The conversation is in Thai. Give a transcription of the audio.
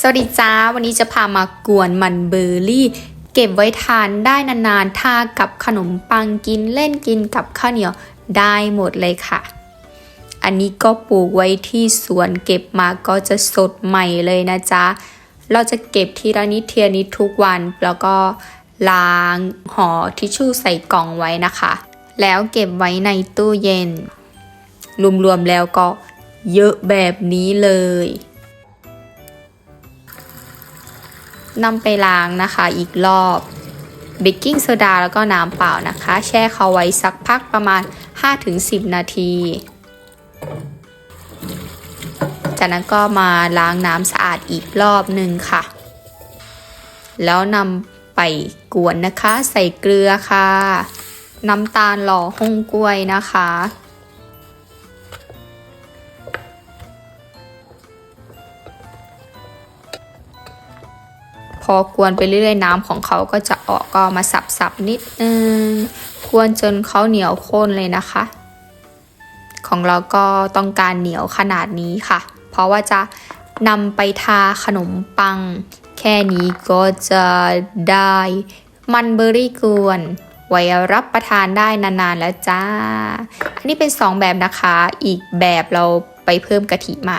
สวัสดีจ้า วันนี้จะพามากวนมันเบอร์รี่ เก็บไว้ทานได้นานๆทากับขนมปังกินเล่นกินกับข้าวเหนียวได้หมดเลยค่ะ อันนี้ก็ปลูกไว้ที่สวนเก็บมาก็จะสดใหม่เลยนะจ๊ะ เราจะเก็บทีละนิดเทียนิดทุกวันแล้วก็ล้างห่อทิชชู่ใส่กล่องไว้นะคะ แล้วเก็บไว้ในตู้เย็น รวมๆแล้วก็เยอะแบบนี้เลย นำไปล้างนะคะอีกรอบเบกกิ้งโซดาแล้วก็น้ำเปล่านะคะ แช่เขาไว้สักพักประมาณ 5-10 นาที จากนั้นก็มาล้างน้ำสะอาดอีกรอบหนึ่งค่ะ แล้วนำไปกวนนะคะ ใส่เกลือค่ะ น้ำตาลหล่อหงกล้วยนะคะ อกวนไปเรื่อยๆน้ำของเขาก็จะออกก็มาสับๆนิดนึงกวนจนเขาเหนียวข้นเลยนะคะ ของเราก็ต้องการเหนียวขนาดนี้ค่ะ เพราะว่าจะนำไปทาขนมปัง แค่นี้ก็จะได้มันเบอร์รี่กวนไว้รับประทานได้นานๆแล้วจ้า อันนี้เป็น 2 แบบนะคะ อีกแบบเราไปเพิ่มกะทิมา